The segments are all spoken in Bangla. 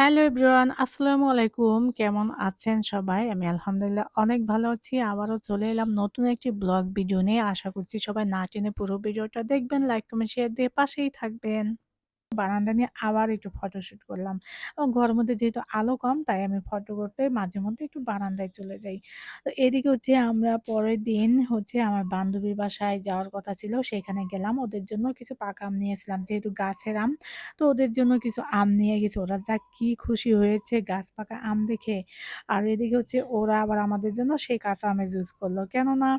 হ্যালো এভরিওয়ান, আসসালামু আলাইকুম। কেমন আছেন সবাই? আমি আলহামদুলিল্লাহ অনেক ভালো আছি। আবারও চলে এলাম নতুন একটি ব্লগ ভিডিও নিয়ে। আশা করছি সবাই না টেনে পুরো ভিডিওটা দেখবেন, লাইক, কমেন্ট, শেয়ার দিয়ে পাশেই থাকবেন। বারান্দা নিয়ে আবার একটু ফটোশ্যুট করলাম। এবং ঘরের মধ্যে যেহেতু আলো কম, তাই আমি ফটো করতে মাঝে মধ্যে একটু বারান্দায় চলে যাই। তো এদিকে হচ্ছে আমরা পরের দিন হচ্ছে আমার বান্ধবীর বাসায় যাওয়ার কথা ছিল, সেখানে গেলাম। ওদের জন্য কিছু পাকা আম নিয়েছিলাম। যেহেতু গাছের আম তো ওদের জন্য কিছু আম নিয়ে গেছি। ওরা যা কি খুশি হয়েছে গাছ পাকা আম দেখে। আর এদিকে হচ্ছে ওরা আবার আমাদের জন্য সেই কাঁচা আমের জুস করল। কেননা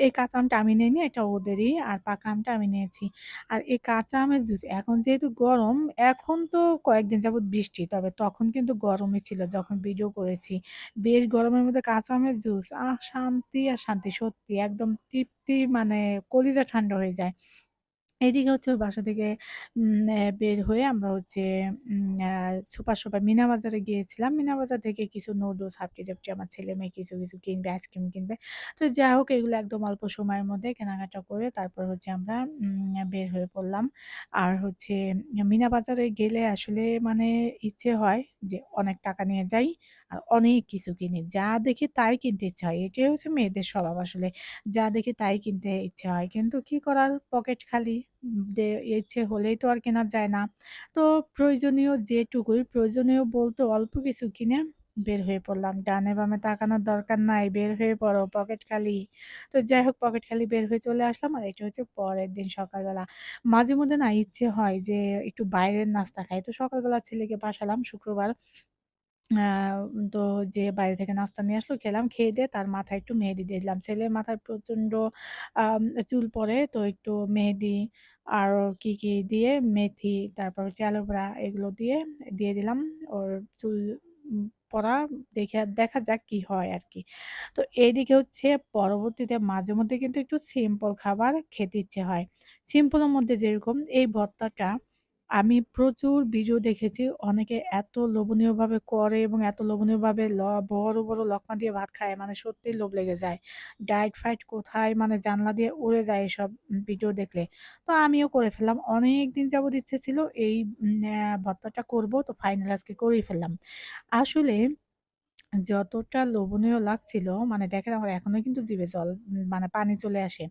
এই কাঁচা আমটা আমি নিয়ে নিই এটা ওদেরই আর পাকা আমটা আমি নিয়েছি। আর এই কাঁচা আমের জুস এখন যেহেতু গরম, এখন তো কয়েকদিন যাবৎ বৃষ্টি। তবে তখন কিন্তু গরমই ছিল যখন ভিডিও করেছি। বেশ গরমের মধ্যে কাঁচা আমের জুস, আহ! শান্তি আর শান্তি সত্যি একদম তৃপ্তি মানে কলিজা ঠান্ডা হয়ে যায়। এদিকে হচ্ছে ওই বাসা থেকে বের হয়ে আমরা হচ্ছে সুপার সুপার মিনা বাজারে গিয়েছিলাম। মিনা বাজার থেকে কিছু নুডলস, হাপটি-জাপটি আমার ছেলে-মেয়ে কিছু, কিছু কিনবে, আইসক্রিম কিনবে। তো যাই হোক এগুলো একদম অল্প সময়ের মধ্যে কেনাকাটা করে তারপর হচ্ছে আমরা বের হয়ে পড়লাম। আর হচ্ছে মিনা বাজারে গেলে আসলে মানে ইচ্ছে হয় যে অনেক টাকা নিয়ে যাই আর অনেক কিছু কিনি। যা দেখি তাই কিনতে ইচ্ছা হয়। এটাই হচ্ছে মেয়েদের স্বভাব আসলে। যা দেখি তাই কিনতে ইচ্ছে হয়। কিন্তু কি করার পকেট খালি। ইচ্ছে হলেই তো আর কেনা যায় না। তো প্রয়োজনীয় যেটুকুই, প্রয়োজনীয় বলতে অল্প কিছু কিনে বের হয়ে পড়লাম। ডানে বামে তাকানোর দরকার নাই। বের হয়ে পড়ো, পকেট খালি। তো যাই হোক পকেট খালি বের হয়ে চলে আসলাম। আর এটা হচ্ছে পরের দিন সকালবেলা। মাঝে মধ্যে না ইচ্ছে হয় যে একটু বাইরের নাস্তা খাই। তো সকালবেলা ছেলেকে পাঠালাম শুক্রবার। তো যেয়ে বাইরে থেকে নাস্তা নিয়ে আসলো, খেলাম। খেয়ে-দেয়ে তার মাথায় একটু মেহেদি দিয়ে দিলাম। ছেলের মাথায় প্রচণ্ড চুল পড়ে, তো একটু মেহেদি আরও কি, কি দিয়ে মেথি, তারপর হচ্ছে অ্যালোভেরা এগুলো দিয়ে, দিয়ে দিলাম। ওর চুল পড়া দেখে দেখা যাক কি হয় আরকি। তো এইদিকে হচ্ছে পরবর্তীতে মাঝে মধ্যে কিন্তু একটু সিম্পল খাবার খেতে ইচ্ছে হয়। সিম্পলের মধ্যে যেরকম এই ভর্তাটা আমি প্রচুর ভিডিও দেখেছি। অনেকে এত লোভনীয়ভাবে করে এবং এত লোভনীয়ভাবে ল বড়, বড় লকমা দিয়ে ভাত খায় মানে সত্যি লোভ লেগে যায়। ডায়েট ফাইট কোথায় মানে জানলা দিয়ে উড়ে যায় এসব ভিডিও দেখলে। তো আমিও করে ফেললাম। অনেক দিন যাবৎ ইচ্ছে ছিল এই ভর্তাটা করব তো ফাইনাল আজকে করেই ফেললাম। আসলে যতটা লোভনীয় লাগছিল মানে দেখেন আমার এখনও কিন্তু জিভে জল মানে পানি চলে আসে।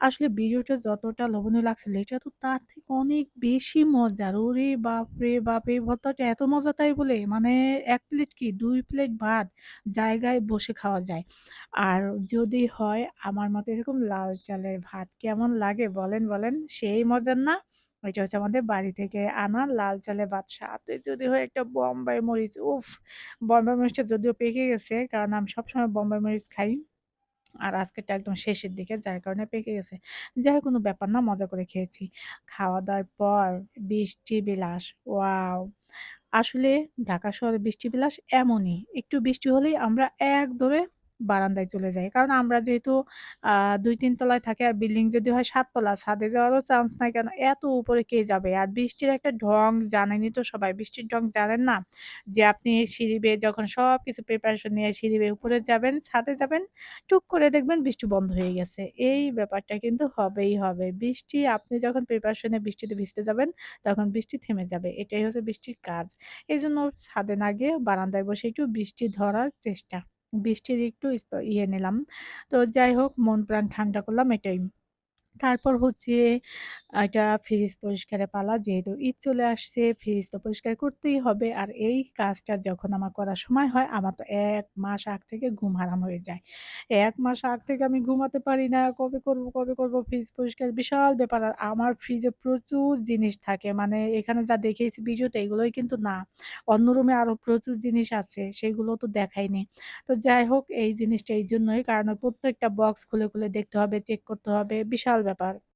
আসলে ভিডিওটা যতটা লোভনীয় লাগছিল এটা তো তার থেকে অনেক বেশি মজার। ওরে বাপরে বাপ! এই ভর্তাটা এত মজা তাই বলে? মানে এক প্লেট কি দুই প্লেট ভাত জায়গায় বসে খাওয়া যায়। আর যদি হয় আমার মতো এরকম লাল চালের ভাত কেমন লাগে বলেন, বলেন? সেই মজার না? ওইটা হচ্ছে আমাদের বাড়ি থেকে আনা লাল চালে ভাত। সাথে যদি হয় একটা বোম্বাই মরিচ, উফ! বোম্বাই মরিচটা যদিও পেকে গেছে কারণ আমি সবসময় বোম্বাই মরিচ খাই। আর আজকেরটা একদম শেষের দিকে যার কারণে পেকে গেছে। যাই কোনো ব্যাপার না মজা করে খেয়েছি। খাওয়া-দাওয়ার পর বৃষ্টি বিলাস, ওয়াও! আসলে ঢাকা শহরে বৃষ্টি বিলাস এমনই। একটু বৃষ্টি হলেই আমরা একদৌড়ে বারান্দায় চলে যাই। কারণ আমরা যেহেতু দুই ২-৩ তলায় থাকি আর বিল্ডিং যদি হয় ৭ তলা ছাদে যাওয়ারও চান্স নাই কেন এত উপরে কে যাবে? আর বৃষ্টির একটা ঢং জানেনই তো সবাই। বৃষ্টির ঢং জানেন না? যে আপনি সিঁড়ি বেয়ে যখন সব কিছু প্রিপারেশন নিয়ে সিঁড়ি বেয়ে উপরে যাবেন, ছাদে যাবেন, টুক করে দেখবেন বৃষ্টি বন্ধ হয়ে গেছে। এই ব্যাপারটা কিন্তু হবেই হবে। বৃষ্টি আপনি যখন প্রিপারেশনে বৃষ্টিতে ভিজতে যাবেন তখন বৃষ্টি থেমে যাবে। এটাই হচ্ছে বৃষ্টির কাজ। এই জন্য ছাদে না গিয়ে বারান্দায় বসে একটু বৃষ্টি ধরার চেষ্টা। বৃষ্টির একটু ইয়ে নিলাম। তো যাই হোক মন প্রাণ ঠান্ডা করলাম এটাই। তারপর হচ্ছে এটা ফ্রিজ পরিষ্কারের পালা। যেহেতু ঈদ চলে আসছে ফ্রিজ তো পরিষ্কার করতেই হবে। আর এই কাজটা যখন আমার করার সময় হয় আমার তো এক মাস আগ থেকে ঘুম হারাম হয়ে যায়। এক মাস আগ থেকে আমি ঘুমাতে পারি না। কবে করব, কবে করব ফ্রিজ পরিষ্কার বিশাল ব্যাপার। আর আমার ফ্রিজে প্রচুর জিনিস থাকে। মানে এখানে যা দেখিয়েছি ভিডিওতে এগুলোই কিন্তু না। অন্য রুমে আরও প্রচুর জিনিস আছে সেগুলো তো দেখাইনি। তো যাই হোক এই জিনিসটা এই জন্যই কারণ প্রত্যেকটা বক্স খুলে, খুলে দেখতে হবে, চেক করতে হবে বিশাল ব্যাপার।